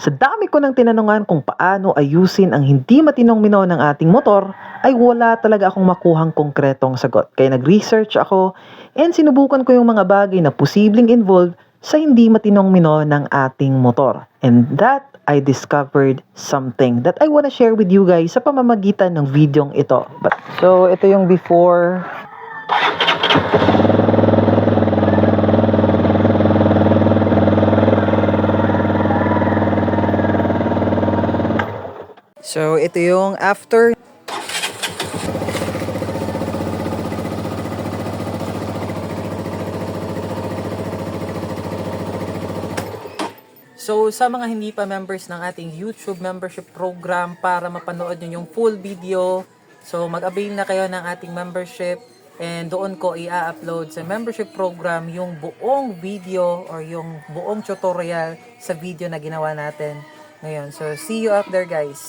Sa dami ko nang tinanungan kung paano ayusin ang hindi matinong mino ng ating motor, ay wala talaga akong makuhang konkretong sagot. Kaya nag-research ako and sinubukan ko yung mga bagay na posibleng involved sa hindi matinong mino ng ating motor. And that I discovered something that I wanna share with you guys sa pamamagitan ng videong ito. But, so, ito yung before So, ito yung after. So, sa mga hindi pa members ng ating YouTube membership program para mapanood nyo yung full video, so mag-avail na kayo ng ating membership and doon ko i-upload sa membership program yung buong video or yung buong tutorial sa video na ginawa natin ngayon. So, see you out there guys!